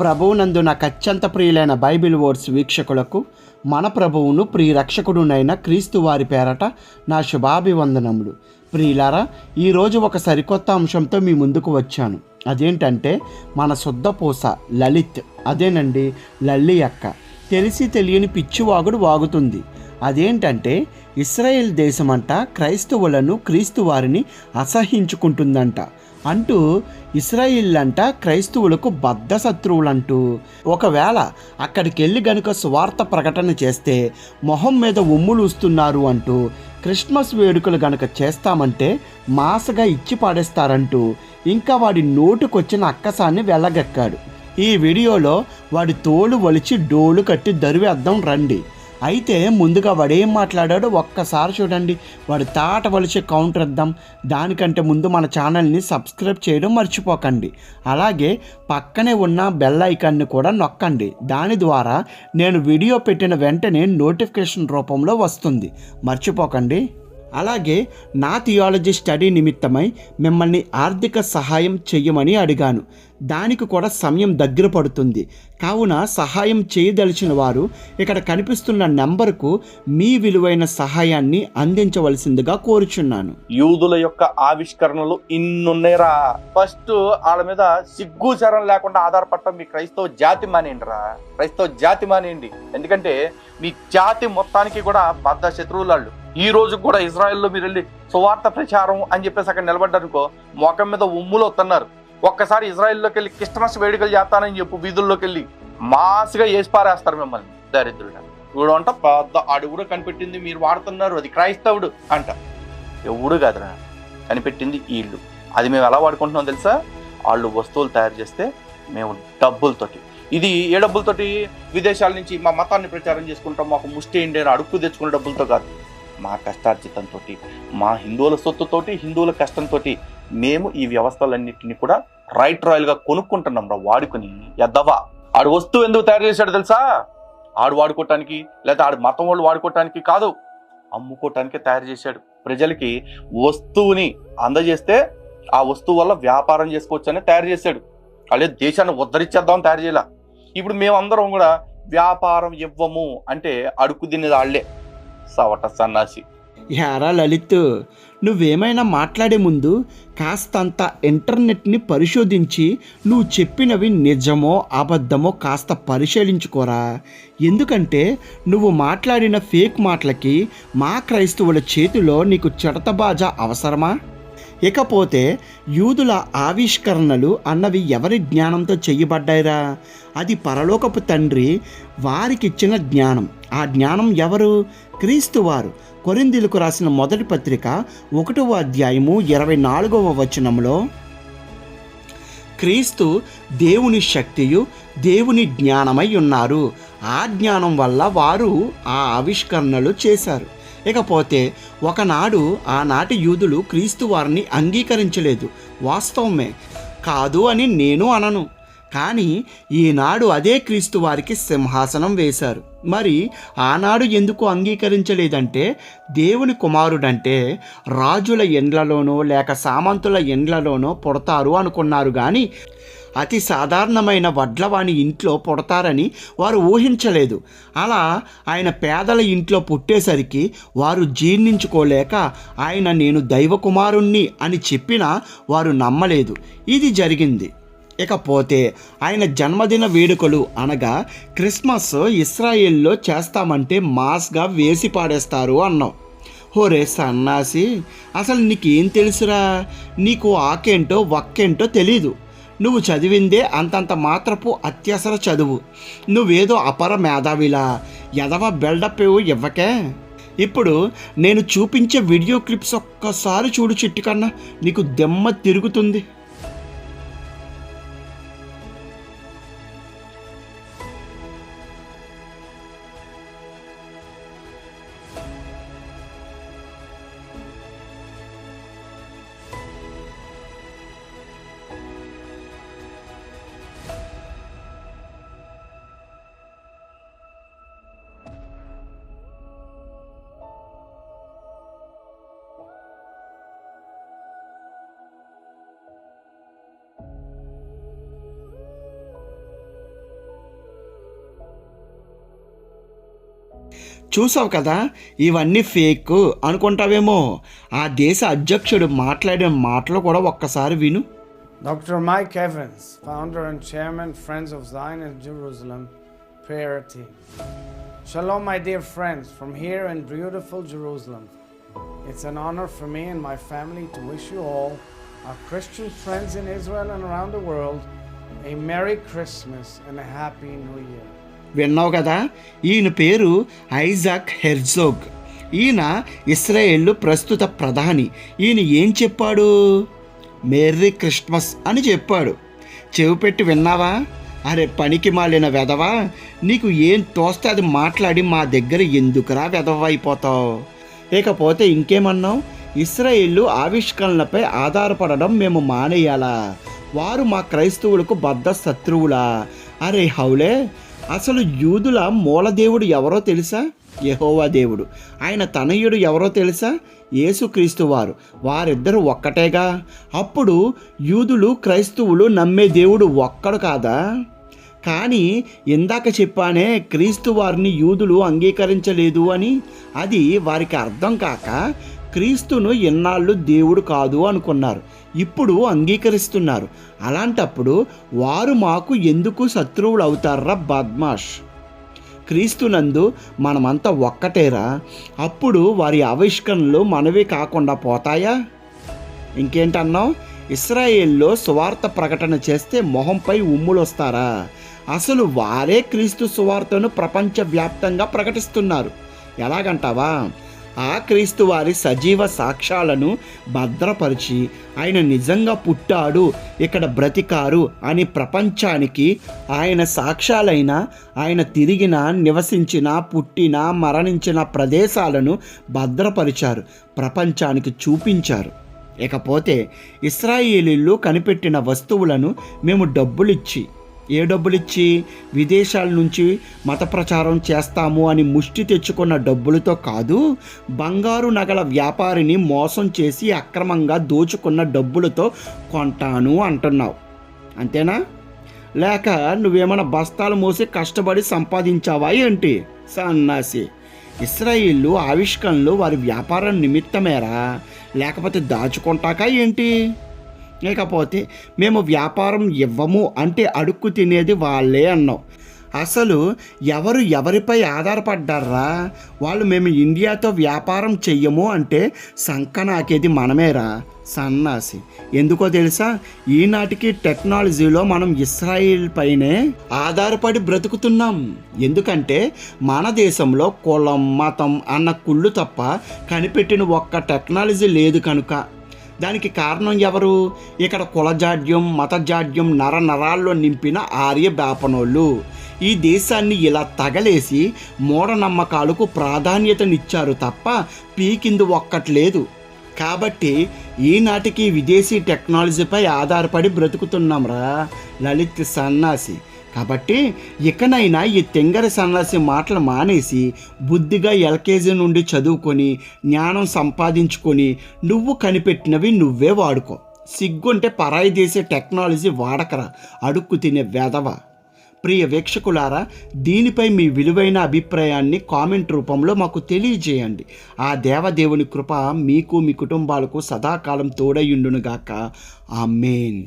ప్రభువునందు నాకు అత్యంత ప్రియులైన బైబిల్ వర్డ్స్ వీక్షకులకు మన ప్రభువును ప్రియరక్షకుడునైన క్రీస్తు వారి పేరట నా శుభాభివందనములు. ప్రియులారా ఈరోజు ఒక సరికొత్త అంశంతో మీ ముందుకు వచ్చాను. అదేంటంటే మన శుద్ధపూస లలిత్. అదేనండి లల్లి అక్క. తెలిసి తెలియని పిచ్చివాగుడు వాగుతుంది. అదేంటంటే ఇస్రాయేల్ దేశమంట క్రైస్తవులను క్రీస్తు వారిని అసహించుకుంటుందంట. అంటూ ఇస్రాయిల్ అంట క్రైస్తవులకు బద్ధ శత్రువులంటూ ఒకవేళ అక్కడికి వెళ్ళి గనుక స్వార్థ ప్రకటన చేస్తే మొహం మీద ఉమ్ములుస్తున్నారు అంటూ క్రిస్మస్ వేడుకలు గనక చేస్తామంటే మాసగా ఇచ్చి పాడేస్తారంటూ ఇంకా వాడి నోటుకొచ్చిన అక్కసాన్ని వెళ్ళగక్కాడు. ఈ వీడియోలో వాడి తోలు వలిచి డోలు కట్టి దరివేద్దాం రండి. అయితే ముందుగా వాడు ఏం మాట్లాడాడో ఒక్కసారి చూడండి. వాడు తాట వలిచే కౌంటర్ ఇద్దాం దానికంటే ముందు మన ఛానల్ని సబ్స్క్రైబ్ చేయడం మర్చిపోకండి. అలాగే పక్కనే ఉన్న బెల్ ఐకాన్ని కూడా నొక్కండి. దాని ద్వారా నేను వీడియో పెట్టిన వెంటనే నోటిఫికేషన్ రూపంలో వస్తుంది. మర్చిపోకండి. అలాగే నా థియాలజీ స్టడీ నిమిత్తమై మిమ్మల్ని ఆర్థిక సహాయం చెయ్యమని అడిగాను. దానికి కూడా సమయం దగ్గర పడుతుంది. కావున సహాయం చేయదలిచిన వారు ఇక్కడ కనిపిస్తున్న నెంబర్కు మీ విలువైన సహాయాన్ని అందించవలసిందిగా కోరుచున్నాను. యూదుల యొక్క ఆవిష్కరణలు ఇన్నున్నాయిరా. ఫస్ట్ వాళ్ళ మీద సిగ్గుచరం లేకుండా ఆధారపడటం మీ క్రైస్తవ జాతి మానేయండి రా క్రైస్తవ జాతి మానేయండి. ఎందుకంటే మీ జాతి మొత్తానికి కూడా బద్ద శత్రువులు వాళ్ళు ఈ రోజు కూడా ఇజ్రాయెల్లో మీరు వెళ్ళి సువార్త ప్రచారం అని చెప్పేసి అక్కడ నిలబడ్డారనుకో మొఖం మీద ఉమ్ములు వస్తున్నారు ఒక్కసారి ఇజ్రాయెల్లోకి వెళ్ళి క్రిస్టమస్ వేడుకలు చేస్తానని చెప్పు వీధుల్లోకి వెళ్ళి మాస్గా వేసి పారేస్తారు మిమ్మల్ని దరిద్రుడు. ఇప్పుడు అంట పెద్ద అడుగుడు కనిపెట్టింది మీరు వాడుతున్నారు అది క్రైస్తవుడు అంట. ఎవడు కాదురా కనిపెట్టింది వీళ్ళు అది మేము ఎలా వాడుకుంటున్నాం తెలుసా? వాళ్ళు వస్తువులు తయారు చేస్తే మేము డబ్బులతోటి. ఇది ఏ డబ్బులతోటి? విదేశాల నుంచి మా మతాన్ని ప్రచారం చేసుకుంటాం మాకు ముష్టి ఇండియన్ అడుక్కు తెచ్చుకునే డబ్బులతో కాదు. మా కష్టార్జితంతో మా హిందువుల సొత్తుతోటి హిందువుల కష్టంతో మేము ఈ వ్యవస్థలన్నింటినీ కూడా రైట్ రాయల్గా కొనుక్కుంటున్నాం రా వాడుకుని. ఎద్దవా ఆడు వస్తువు ఎందుకు తయారు చేశాడు తెలుసా? ఆడు వాడుకోవటానికి లేదా ఆడు మతం వాళ్ళు వాడుకోవటానికి కాదు అమ్ముకోవటానికే తయారు చేశాడు. ప్రజలకి వస్తువుని అందజేస్తే ఆ వస్తువు వల్ల వ్యాపారం చేసుకోవచ్చని తయారు చేశాడు. అదే దేశాన్ని ఉద్ధరించేద్దాం తయారు చేయాల. ఇప్పుడు మేమందరం కూడా వ్యాపారం ఇవ్వము అంటే అడుగు తినేది వాళ్ళే సవట సన్నాసి యారా లలిత్ నువ్వేమైనా మాట్లాడే ముందు కాస్తంత ఇంటర్నెట్ని పరిశోధించి నువ్వు చెప్పినవి నిజమో అబద్ధమో కాస్త పరిశీలించుకోరా. ఎందుకంటే నువ్వు మాట్లాడిన ఫేక్ మాటలకి మా క్రైస్తవుల చేతిలో నీకు చెడతబాజా అవసరమా? ఇకపోతే యూదుల ఆవిష్కరణలు అన్నవి ఎవరి జ్ఞానంతో చేయబడ్డాయిరా? అది పరలోకపు తండ్రి వారికిచ్చిన జ్ఞానం. ఆ జ్ఞానం ఎవరు? క్రీస్తు వారు. కొరిందీలకు రాసిన మొదటి పత్రిక ఒకటవ అధ్యాయము ఇరవై నాలుగవ వచనంలో క్రీస్తు దేవుని శక్తియు దేవుని జ్ఞానమై ఉన్నారు. ఆ జ్ఞానం వల్ల వారు ఆ ఆవిష్కరణలు చేశారు. ఇకపోతే ఒకనాడు ఆనాటి యూదులు క్రీస్తు వారిని అంగీకరించలేదు. వాస్తవమే. కాదు అని నేను అనను. కానీ ఈనాడు అదే క్రీస్తు వారికి సింహాసనం వేశారు. మరి ఆనాడు ఎందుకు అంగీకరించలేదంటే దేవుని కుమారుడంటే రాజుల ఎండ్లలోనో లేక సామంతుల ఎండ్లలోనో పుడతారు అనుకున్నారు కానీ అతి సాధారణమైన వడ్లవాణి ఇంట్లో పుడతారని వారు ఊహించలేదు. అలా ఆయన పేదల ఇంట్లో పుట్టేసరికి వారు జీర్ణించుకోలేక ఆయన నేను దైవకుమారుణ్ణి అని చెప్పినా వారు నమ్మలేదు. ఇది జరిగింది. ఇకపోతే ఆయన జన్మదిన వేడుకలు అనగా క్రిస్మస్ ఇస్రాయేల్లో చేస్తామంటే మాస్గా వేసి పాడేస్తారు అన్నాం. హోరే సన్నాసి అసలు నీకేం తెలుసురా? నీకు ఆకేంటో వక్కేంటో తెలీదు. నువ్వు చదివిందే అంతంత మాత్రపు అత్యవసర చదువు. నువ్వేదో అపర మేధావిలా. ఎదవ బిల్డప్ ఇవ్వకే. ఇప్పుడు నేను చూపించే వీడియో క్లిప్స్ ఒక్కసారి చూడు చిట్టుకన్నా నీకు దెమ్మ తిరుగుతుంది. చూసావు కదా ఇవన్నీ ఫేక్ అనుకుంటావేమో ఆ దేశ అధ్యక్షుడు మాట్లాడిన మాటలు కూడా ఒక్కసారి విను doctor Mike Evans, founder and chairman friends of Zion in Jerusalem, prayer team. Shalom, my dear friends, from here in beautiful Jerusalem. It's an honor for me and my family to wish you all, our Christian friends in Israel and around the world, a Merry Christmas and a Happy New Year. విన్నావు కదా? ఈయన పేరు Isaac Herzog. ఈయన ఇస్రాయేళ్ళు ప్రస్తుత ప్రధాని. ఈయన ఏం చెప్పాడు? మేర్రీ క్రిస్మస్ అని చెప్పాడు. చెవి పెట్టి విన్నావా? అరే పనికి మాలిన వెధవా నీకు ఏం తోస్తే అది మాట్లాడి మా దగ్గర ఎందుకురా వెధవైపోతావు లేకపోతే ఇకపోతే ఇంకేమన్నావు? ఇస్రాయేళ్ళు ఆవిష్కరణలపై ఆధారపడడం మేము మానేయాలా? వారు మా క్రైస్తవులకు బద్ద శత్రువులా అరే హౌలే అసలు యూదుల మూలదేవుడు ఎవరో తెలుసా? యహోవా దేవుడు. ఆయన తనయుడు ఎవరో తెలుసా? యేసుక్రీస్తు వారు. వారిద్దరు ఒక్కటేగా? అప్పుడు యూదులు క్రైస్తవులు నమ్మే దేవుడు ఒక్కడు కాదా? కానీ ఇందాక చెప్పానే క్రీస్తు వారిని యూదులు అంగీకరించలేదు అని అది వారికి అర్థం కాక క్రీస్తును ఇన్నాళ్ళు దేవుడు కాదు అనుకున్నారు. ఇప్పుడు అంగీకరిస్తున్నారు. అలాంటప్పుడు వారు మాకు ఎందుకు శత్రువులు అవుతారా బద్మాష్? క్రీస్తునందు మనమంతా ఒక్కటేరా? అప్పుడు వారి ఆవిష్కరణలు మనవి కాకుండా పోతాయా? ఇంకేంటన్నావు? ఇస్రాయేల్లో సువార్త ప్రకటన చేస్తే మొహంపై ఉమ్ములు వస్తారా అసలు వారే క్రీస్తు సువార్తను ప్రపంచవ్యాప్తంగా ప్రకటిస్తున్నారు. ఎలాగంటావా? ఆ క్రీస్తు వారి సజీవ సాక్ష్యాలను భద్రపరిచి ఆయన నిజంగా పుట్టాడు ఇక్కడ బ్రతికారు అని ప్రపంచానికి ఆయన సాక్ష్యాలైన ఆయన తిరిగిన నివసించిన పుట్టిన మరణించిన ప్రదేశాలను భద్రపరిచారు ప్రపంచానికి చూపించారు. ఇకపోతే ఇస్రాయేలీలు కనిపెట్టిన వస్తువులను మేము డబ్బులిచ్చి ఏ డబ్బులిచ్చి విదేశాల నుంచి మత ప్రచారం చేస్తాము అని ముష్టి తెచ్చుకున్న డబ్బులతో కాదు బంగారు నగల వ్యాపారిని మోసం చేసి అక్రమంగా దోచుకున్న డబ్బులతో కొంటాను అంటున్నావు. అంతేనా? లేక నువ్వేమైనా బస్తాలు మోసి కష్టపడి సంపాదించావా ఏంటి? సన్నాసి. ఇస్రాయిల్లు ఆవిష్కరణలు వారి వ్యాపారం నిమిత్తమేరా? లేకపోతే దాచుకుంటాకా ఏంటి? లేకపోతే మేము వ్యాపారం ఇవ్వము అంటే అడుక్కు తినేది వాళ్ళే అన్నాం. అసలు ఎవరు ఎవరిపై ఆధారపడ్డారా? వాళ్ళు మేము ఇండియాతో వ్యాపారం చెయ్యము అంటే సంకనాకేది మనమేరా? సన్నాసి. ఎందుకో తెలుసా? ఈనాటికి టెక్నాలజీలో మనం ఇస్రాయిల్ పైనే ఆధారపడి బ్రతుకుతున్నాం. ఎందుకంటే మన దేశంలో కులం మతం అన్న కుళ్ళు తప్ప కనిపెట్టిన ఒక్క టెక్నాలజీ లేదు కనుక. దానికి కారణం ఎవరు? ఇక్కడ కులజాడ్యం మతజాడ్యం నర నరాల్లో నింపిన ఆర్య బాపనోళ్ళు. ఈ దేశాన్ని ఇలా తగలేసి మూఢనమ్మకాలకు ప్రాధాన్యతనిచ్చారు తప్ప పీకింది ఒక్కట్లేదు. కాబట్టి ఈనాటికి విదేశీ టెక్నాలజీపై ఆధారపడి బ్రతుకుతున్నాంరా లలిత్ సన్నాసి. కాబట్టి ఇకనైనా ఈ తెంగర సన్నాసి మాటలు మానేసి బుద్ధిగా ఎల్కేజీ నుండి చదువుకొని జ్ఞానం సంపాదించుకొని నువ్వు కనిపెట్టినవి నువ్వే వాడుకో. సిగ్గుంటే పరాయి దేశే టెక్నాలజీ వాడకరా అడుక్కు తినే వెధవ. ప్రియ వీక్షకులారా దీనిపై మీ విలువైన అభిప్రాయాన్ని కామెంట్ రూపంలో మాకు తెలియజేయండి. ఆ దేవదేవుని కృప మీకు మీ కుటుంబాలకు సదాకాలం తోడయుండునుగాక ఆ మెయిన్